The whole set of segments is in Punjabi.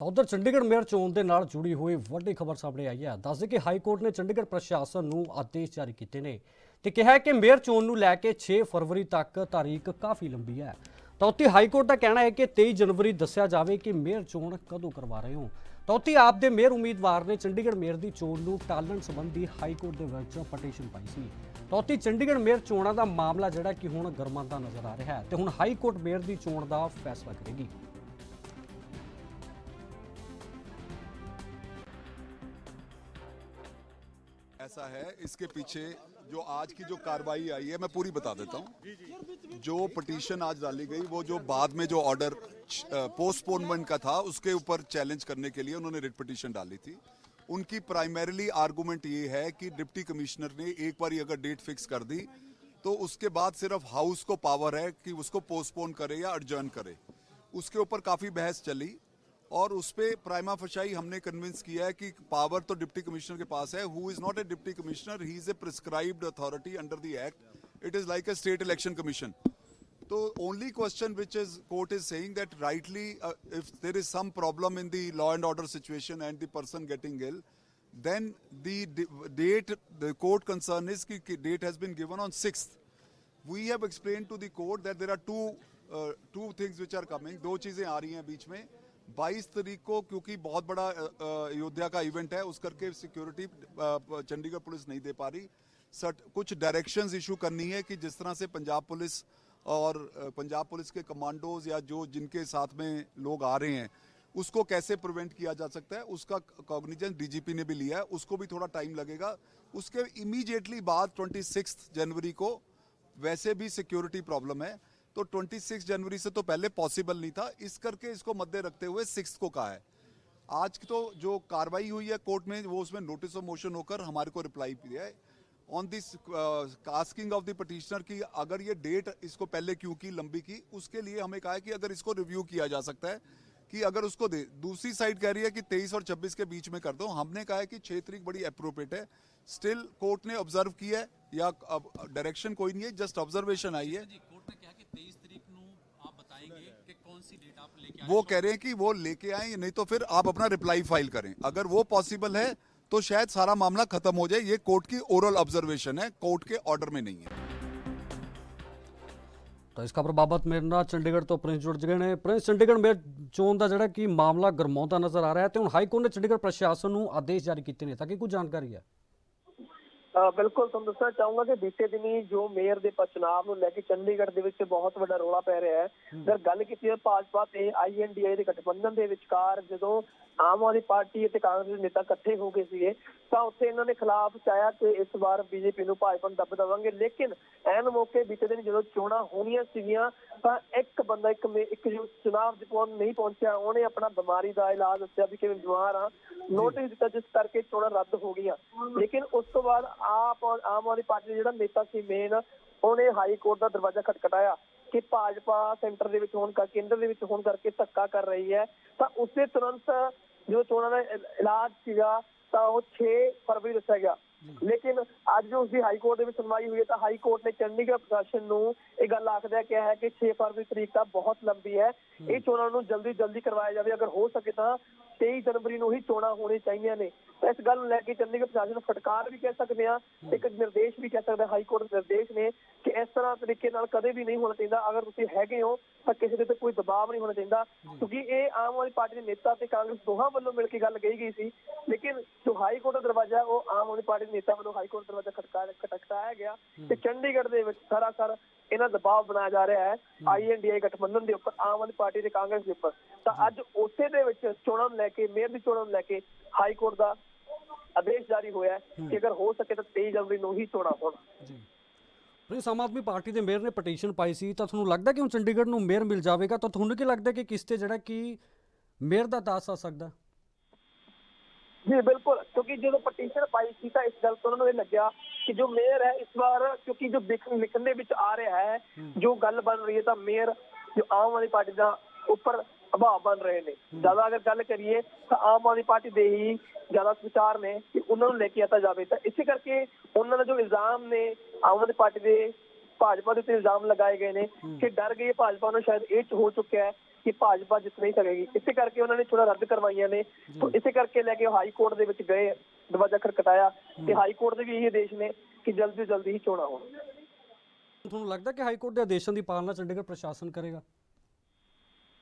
ਤਾਂ ਉਧਰ ਚੰਡੀਗੜ੍ਹ ਮੇਅਰ ਚੋਣ ਦੇ ਨਾਲ ਜੁੜੀ ਹੋਈ ਵੱਡੀ ਖਬਰ ਸਾਹਮਣੇ ਆਈ ਹੈ। ਦੱਸਦੇ ਕਿ ਹਾਈ ਕੋਰਟ ਨੇ ਚੰਡੀਗੜ੍ਹ ਪ੍ਰਸ਼ਾਸਨ ਨੂੰ ਆਦੇਸ਼ ਜਾਰੀ ਕੀਤੇ ਨੇ ਤੇ ਕਿਹਾ ਹੈ ਕਿ ਮੇਅਰ ਚੋਣ ਨੂੰ ਲੈ ਕੇ 6 ਫਰਵਰੀ ਤੱਕ ਤਾਰੀਖ ਕਾਫੀ ਲੰਬੀ ਹੈ। ਤਾਂ ਉੱਥੇ ਹਾਈ ਕੋਰਟ ਦਾ ਕਹਿਣਾ ਹੈ ਕਿ 23 ਜਨਵਰੀ ਦੱਸਿਆ ਜਾਵੇ ਕਿ ਮੇਅਰ ਚੋਣ ਕਦੋਂ ਕਰਵਾ ਰਹੇ ਹੋ। ਤਾਂ ਉੱਥੇ ਆਪ ਦੇ ਮੇਅਰ ਉਮੀਦਵਾਰ ਨੇ ਚੰਡੀਗੜ੍ਹ ਮੇਅਰ ਦੀ ਚੋਣ ਨੂੰ ਟਾਲਣ ਸੰਬੰਧੀ ਹਾਈ ਕੋਰਟ ਦੇ ਵਿੱਚ ਪਟੀਸ਼ਨ ਪਾਈ ਸੀ। ਤਾਂ ਉੱਥੇ ਚੰਡੀਗੜ੍ਹ ਮੇਅਰ ਚੋਣਾਂ ਦਾ ਮਾਮਲਾ ਜਿਹੜਾ ਕਿ ਹੁਣ ਗਰਮਾਉਂਦਾ ਨਜ਼ਰ ਆ ਰਿਹਾ ਹੈ ਤੇ ਹੁਣ ਹਾਈ ਕੋਰਟ ਮੇਅਰ ਦੀ ਚੋਣ ਦਾ ਫੈਸਲਾ ਕਰੇਗੀ। ऐसा है, इसके पीछे जो आज की जो कार्रवाई आई है, मैं पूरी बता देता हूँ। जो पटिशन आज डाली गई, वो जो बाद में जो ऑर्डर पोस्टपोनमेंट का था, उसके ऊपर चैलेंज करने के लिए उन्होंने रिट पटिशन डाली थी। उनकी प्राइमरीली आर्गूमेंट ये है कि डिप्टी कमिश्नर ने एक बार अगर डेट फिक्स कर दी तो उसके बाद सिर्फ़ हाउस को पावर है कि उसको पोस्टपोन करे या अर्जर्न करे। उसके ऊपर काफ़ी बहस चली। और उस पर प्राइमा फशाई हमने कन्विंस किया है कि पावर तो डिप्टी कमिश्नर के पास है who is not a deputy commissioner he is a prescribed authority under the act it is like a state election commission तो only question which is court is saying that rightly if there is some problem in the law and order situation and the person getting ill then the date the court concern is key date has been given on six we have explain to the court that there are two two things which are coming दो चीज़ें आ रही हैं बीच में 22 तारीख को, क्योंकि बहुत बड़ा अयोध्या का इवेंट है, उस करके सिक्योरिटी चंडीगढ़ पुलिस नहीं दे पा रही। सट कुछ डायरेक्शंस इशू करनी है कि जिस तरह से पंजाब पुलिस और पंजाब पुलिस के कमांडोज या जो जिनके साथ में लोग आ रहे हैं, उसको कैसे प्रिवेंट किया जा सकता है, उसका कॉग्निजेंस डीजीपी ने भी लिया है, उसको भी थोड़ा टाइम लगेगा। उसके इमीडिएटली बाद 26 जनवरी को, वैसे भी सिक्योरिटी प्रॉब्लम है। तो 26 जनवरी से तो पहले पॉसिबल नहीं था। इस करके इसको मद्दे रखते हुए सिक्स को कहा है। आज की तो जो कार्रवाई हुई है कोर्ट में, वो उसमें नोटिस ऑफ़ मोशन होकर हमारे को रिप्लाई दिया है। On this asking of the petitioner की अगर ये डेट इसको पहले क्यों की, लंबी की, उसके लिए हमें कहा है कि अगर इसको रिव्यू किया जा सकता है कि अगर उसको दे। दूसरी साइड कह रही है कि 23 और 26 के बीच में कर दो। हमने कहा है कि 6 तारीख बड़ी अप्रोप्रिएट है। स्टिल कोर्ट ने ऑब्ज़र्व किया है या अब डायरेक्शन कोई नहीं है जस्ट ऑब्जर्वेशन आई है। जी कोर्ट ने कहा कि 23 वो कह रहे हैं कि वो लेके आए नहीं तो फिर आप अपना रिप्लाई फाइल करें अगर वो पॉसिबल है तो शायद सारा मामला खत्म हो जाए ये कोर्ट की ओरल ऑब्जर्वेशन है कोर्ट के ऑर्डर में नहीं है ਤਾਂ ਇਸ ਖਬਰ ਬਾਬਤ ਮੇਰੇ ਨਾਲ ਚੰਡੀਗੜ੍ਹ ਤੋਂ ਪ੍ਰਿੰਸ ਜੁੜ ਗਏ ਨੇ ਪ੍ਰਿੰਸ ਚੰਡੀਗੜ੍ਹ ਮੇਅਰ ਚੋਣ ਦਾ ਜਿਹੜਾ ਕਿ ਮਾਮਲਾ ਗਰਮਾਉਂਦਾ ਨਜ਼ਰ ਆ ਰਿਹਾ ਹੈ ਤੇ ਹੁਣ ਹਾਈ ਕੋਰਟ ਨੇ ਚੰਡੀਗੜ੍ਹ ਪ੍ਰਸ਼ਾਸਨ ਨੂੰ ਆਦੇਸ਼ ਜਾਰੀ ਕੀਤੇ ਨੇ ਤਾਂ ਕਿ ਕੁਝ ਜਾਣਕਾਰੀ ਹੈ ਅ, ਬਿਲਕੁਲ ਤੁਹਾਨੂੰ ਦੱਸਣਾ ਚਾਹੂੰਗਾ ਕਿ ਬੀਤੇ ਦਿਨੀ ਜੋ ਮੇਅਰ ਦੇ ਚੁਣਾਵ ਨੂੰ ਲੈ ਕੇ ਚੰਡੀਗੜ੍ਹ ਦੇ ਵਿੱਚ ਬਹੁਤ ਵੱਡਾ ਰੌਲਾ ਪੈ ਰਿਹਾ ਹੈ। ਜਦ ਗੱਲ ਕੀਤੀ ਹੈ ਭਾਜਪਾ ਤੇ ਆਈਐਨਡੀਏ ਦੇ ਗਠਬੰਧਨ ਦੇ ਵਿਚਕਾਰ ਜਦੋਂ ਆਮ ਆਦਮੀ ਪਾਰਟੀ ਅਤੇ ਕਾਂਗਰਸ ਦੇ ਨੇਤਾ ਇਕੱਠੇ ਹੋ ਗਏ ਸੀਗੇ ਤਾਂ ਉੱਥੇ ਇਹਨਾਂ ਨੇ ਖਿਲਾਫ ਚਾਇਆ ਕਿ ਇਸ ਵਾਰ ਬੀਜੇਪੀ ਨੂੰ ਭਾਜਪਾ ਨੂੰ ਦੱਬ ਦੇਵਾਂਗੇ। ਲੇਕਿਨ ਐਨ ਮੌਕੇ ਬੀਤੇ ਦਿਨ ਜਦੋਂ ਚੋਣਾਂ ਹੋਣੀਆਂ ਸੀਗੀਆਂ ਤਾਂ ਇੱਕ ਬੰਦਾ ਇੱਕ ਮੇ- ਇੱਕ ਜੋ ਚੁਣਾਵ ਜਿਪਉਣ ਨਹੀਂ ਪਹੁੰਚਿਆ ਉਹਨੇ ਆਪਣਾ ਬਿਮਾਰੀ ਦਾ ਇਲਾਜ ਦੱਸਿਆ ਵੀ ਕਿਵੇਂ ਬਿਮਾਰ ਆ ਨੋਟਿਸ ਦਿੱਤਾ ਜਿਸ ਕਰਕੇ ਚੋਣਾਂ ਰੱਦ ਹੋ ਗਈਆਂ। ਲੇਕਿਨ ਉਸ ਤੋਂ ਬਾਅਦ ਆਪ ਆਮ ਆਦਮੀ ਪਾਰਟੀ ਦਾ ਜਿਹੜਾ ਨੇਤਾ ਸੀ ਮੇਨ ਉਹਨੇ ਹਾਈ ਕੋਰਟ ਦਾ ਦਰਵਾਜ਼ਾ ਖਟਖਟਾਇਆ ਕਿ ਭਾਜਪਾ ਸੈਂਟਰ ਦੇ ਵਿੱਚ ਹੋਣ ਕਰਕੇ, ਕੇਂਦਰ ਦੇ ਵਿੱਚ ਹੋਣ ਕਰਕੇ ਧੱਕਾ ਕਰ ਰਹੀ ਹੈ। ਤਾਂ ਉਸੇ ਤੁਰੰਤ ਜੋ ਚੋਣਾਂ ਦਾ ਇਲਾਜ ਸੀਗਾ, ਤਾਂ ਉਹ 6 ਫਰਵਰੀ ਦੱਸਿਆ ਗਿਆ। ਲੇਕਿਨ ਅੱਜ ਜੋ ਉਸਦੀ ਹਾਈ ਕੋਰਟ ਦੇ ਵਿੱਚ ਸੁਣਵਾਈ ਹੋਈ ਹੈ ਤਾਂ ਹਾਈ ਕੋਰਟ ਨੇ ਚੰਡੀਗੜ੍ਹ ਪ੍ਰਸ਼ਾਸਨ ਨੂੰ ਇਹ ਗੱਲ ਆਖਦਿਆਂ ਕਿਹਾ ਹੈ ਕਿ 6 ਫਰਵਰੀ ਤਰੀਕ ਤਾਂ ਬਹੁਤ ਲੰਬੀ ਹੈ। ਇਹ ਚੋਣਾਂ ਨੂੰ ਜਲਦੀ ਜਲਦੀ ਕਰਵਾਇਆ ਜਾਵੇ। ਅਗਰ ਹੋ ਸਕੇ ਤਾਂ 23 ਜਨਵਰੀ ਨੂੰ ਹੀ ਚੋਣਾਂ ਹੋਣੀ ਚਾਹੀਦੀਆਂ ਨੇ। ਤਾਂ ਇਸ ਗੱਲ ਨੂੰ ਲੈ ਕੇ ਚੰਡੀਗੜ੍ਹ ਪ੍ਰਸ਼ਾਸਨ ਨੂੰ ਫਟਕਾਰ ਵੀ ਕਹਿ ਸਕਦੇ ਆ ਇੱਕ ਨਿਰਦੇਸ਼ ਵੀ ਕਹਿ ਸਕਦੇ ਹਾਈ ਕੋਰਟ ਦੇ ਨਿਰਦੇਸ਼ ਨੇ ਕਿ ਇਸ ਤਰ੍ਹਾਂ ਤਰੀਕੇ ਨਾਲ ਕਦੇ ਵੀ ਨਹੀਂ ਹੋਣਾ ਚਾਹੀਦਾ। ਅਗਰ ਤੁਸੀਂ ਹੈਗੇ ਹੋ ਤਾਂ ਕਿਸੇ ਦੇ ਤੇ ਕੋਈ ਦਬਾਅ ਨਹੀਂ ਹੋਣਾ ਚਾਹੀਦਾ। ਕਿਉਂਕਿ ਇਹ ਆਮ ਆਦਮੀ ਪਾਰਟੀ ਦੇ ਨੇਤਾ ਤੇ ਕਾਂਗਰਸ ਦੋਹਾਂ ਵੱਲੋਂ ਮਿਲ ਕੇ ਗੱਲ ਕਹੀ ਗਈ ਸੀ। ਲੇਕਿਨ ਜੋ ਹਾਈ ਕੋਰਟ ਦਾ ਦਰਵਾਜ਼ਾ ਉਹ ਆਮ ਆਦਮੀ ਪਾਰਟੀ ਦੇ ਨੇਤਾ ਵੱਲੋਂ ਹਾਈ ਕੋਰਟ ਦਰਵਾਜ਼ਾ ਖਟਕਾ ਖਟਕਟਾਇਆ ਗਿਆ ਤੇ ਚੰਡੀਗੜ੍ਹ ਦੇ ਵਿੱਚ ਸਰਾਸਰ ਇਹਨਾਂ ਦਬਾਅ ਬਣਾਇਆ ਜਾ ਰਿਹਾ ਹੈ ਆਈਐਨਡੀਏ ਗਠਬੰਧਨ ਦੇ ਉੱਪਰ ਆਮ ਆਦਮੀ ਪਾਰਟੀ ਤੇ ਕਾਂਗਰਸ ਦੇ ਉੱਪਰ। ਤਾਂ ਅੱਜ ਉਸੇ ਦੇ ਵਿੱਚ ਚੋਣਾਂ ਨੂੰ ਲੈ ਕੇ ਮੇਅਰ ਦੀ ਚੋਣਾਂ ਨੂੰ ਲੈ ਕੇ ਹਾਈ ਕੋਰਟ ਦਾ ਆਦੇਸ਼ ਜਾਰੀ ਹੋਇਆ ਹੈ ਕਿ ਅਗਰ ਹੋ ਸਕੇ ਤਾਂ 23 ਜਨਵਰੀ ਨੂੰ ਹੀ ਚੋਣਾਂ ਹੋਣ। ਜੀ। ਪ੍ਰਿੰਸ ਆਮ ਆਦਮੀ ਪਾਰਟੀ ਦੇ ਮੇਅਰ ਨੇ ਪਟੀਸ਼ਨ ਪਾਈ ਸੀ ਤਾਂ ਤੁਹਾਨੂੰ ਲੱਗਦਾ ਕਿ ਹੁਣ ਚੰਡੀਗੜ੍ਹ ਨੂੰ ਮੇਅਰ ਮਿਲ ਜਾਵੇਗਾ? ਤਾਂ ਤੁਹਾਨੂੰ ਕੀ ਲੱਗਦਾ ਕਿ ਕਿਸ ਤੇ ਜਿਹੜਾ ਕਿ ਮੇਅਰ ਦਾ ਦਾਸ ਆ ਸਕਦਾ? ਜੀ ਬਿਲਕੁਲ। ਕਿਉਂਕਿ ਜਦੋਂ ਪਟੀਸ਼ਨ ਪਾਈ ਸੀ ਤਾਂ ਇਸ ਗੱਲ ਤੋਂ ਉਹਨਾਂ ਨੂੰ ਇਹ ਲੱਗਿਆ ਕਿ ਜੋ ਮੇਅਰ ਹੈ ਇਸ ਵਾਰ ਕਿਉਂਕਿ ਜੋ ਲਿਖ- ਲਿਖਣ ਦੇ ਵਿੱਚ ਆ ਰਿਹਾ ਹੈ ਜੋ ਗੱਲ ਬਣ ਰਹੀ ਹੈ ਤਾਂ ਮੇਅਰ ਜੋ ਆਮ ਆਦਮੀ ਪਾਰਟੀ ਦਾ ਉੱਪਰ ਪ੍ਰਭਾਵ ਬਣ ਰਹੇ ਨੇ। ਜ਼ਿਆਦਾ ਅਗਰ ਗੱਲ ਕਰੀਏ ਤਾਂ ਆਮ ਆਦਮੀ ਪਾਰਟੀ ਦੇ ਹੀ ਜ਼ਿਆਦਾ ਵਿਚਾਰ ਨੇ ਕਿ ਉਹਨਾਂ ਨੂੰ ਲੈ ਕੇ ਆਤਾ ਜਾਵੇ। ਤਾਂ ਇਸੇ ਕਰਕੇ ਉਹਨਾਂ ਦਾ ਜੋ ਇਲਜ਼ਾਮ ਨੇ ਆਮ ਆਦਮੀ ਪਾਰਟੀ ਦੇ ਭਾਜਪਾ ਦੇ ਉੱਤੇ ਇਲਜ਼ਾਮ ਲਗਾਏ ਗਏ ਨੇ ਕਿ ਡਰ ਗਈ ਭਾਜਪਾ ਨੂੰ ਸ਼ਾਇਦ ਇਹ ਚ ਹੋ ਚੁੱਕਿਆ ਹੈ। ਕਿ ਭਾਜਪਾ ਜਿੱਤ ਨਹੀਂ ਸਕੇਗੀ। ਇਸੇ ਕਰਕੇ ਉਹਨਾਂ ਨੇ ਚੋਣਾਂ ਰੱਦ ਕਰਵਾਈਆਂ ਨੇ। ਤੋਂ ਇਸੇ ਕਰਕੇ ਲੈ ਕੇ ਉਹ ਹਾਈ ਕੋਰਟ ਦੇ ਵਿੱਚ ਗਏ ਦਰਵਾਜ਼ਾ ਖੜਕਟਾਇਆ ਤੇ ਹਾਈ ਕੋਰਟ ਦੇ ਵੀ ਇਹ ਆਦੇਸ਼ ਨੇ ਕਿ ਜਲਦੀ ਤੋਂ ਜਲਦੀ ਹੀ ਚੋਣਾਂ ਹੋਣ। ਤੁਹਾਨੂੰ ਲੱਗਦਾ ਕਿ ਹਾਈ ਕੋਰਟ ਦੇ ਆਦੇਸ਼ਾਂ ਦੀ ਪਾਲਣਾ ਚੰਡੀਗੜ੍ਹ ਪ੍ਰਸ਼ਾਸਨ ਕਰੇਗਾ?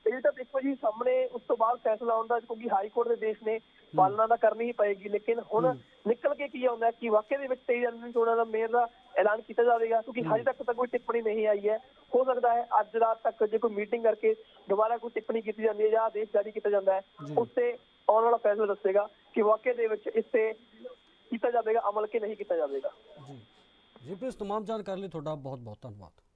ਇਹ ਤਾਂ ਦੇਖੋ ਜੀ ਸਾਹਮਣੇ ਉਸ ਤੋਂ ਬਾਅਦ ਫੈਸਲਾ ਆਉਂਦਾ ਕਿਉਂਕਿ ਹਾਈ ਕੋਰਟ ਦੇ ਦੇਸ਼ ਨੇ ਪਾਲਣਾ ਤਾਂ ਕਰਨੀ ਹੀ ਪਏਗੀ ਲੇਕਿਨ ਹੁਣ ਨਿਕਲ ਕੇ ਕੀ ਆਉਂਦਾ ਕਿ ਵਾਕਿਆ ਦੇ ਵਿੱਚ 23 ਜਨਵਰੀ ਨੂੰ ਚੋਣਾਂ ਦਾ ਮੇਅਰ ਦਾ ਐਲਾਨ ਕੀਤਾ ਜਾਵੇਗਾ ਕਿਉਂਕਿ ਹਜੇ ਤੱਕ ਤਾਂ ਕੋਈ ਟਿੱਪਣੀ ਨਹੀਂ ਆਈ ਹੈ। ਹੋ ਸਕਦਾ ਹੈ ਅੱਜ ਰਾਤ ਤੱਕ ਜੇ ਕੋਈ ਮੀਟਿੰਗ ਕਰਕੇ ਦੁਬਾਰਾ ਕੋਈ ਟਿੱਪਣੀ ਕੀਤੀ ਜਾਂਦੀ ਹੈ ਜਾਂ ਆਦੇਸ਼ ਜਾਰੀ ਕੀਤਾ ਜਾਂਦਾ ਹੈ ਉਸ ਤੇ ਆਉਣ ਵਾਲਾ ਫੈਸਲਾ ਦੱਸੇਗਾ ਕਿ ਵਾਕਿਆ ਦੇ ਵਿੱਚ ਇਸ ਤੇ ਕੀਤਾ ਜਾਵੇਗਾ ਅਮਲ ਕੇ ਨਹੀਂ ਕੀਤਾ ਜਾਵੇਗਾ। ਜੀ। ਜੀ ਪਲੀਜ਼ ਤਮਾਮ ਜਾਣਕਾਰੀ ਲਈ ਤੁਹਾਡਾ ਬਹੁਤ ਬਹੁਤ ਧੰਨਵਾਦ।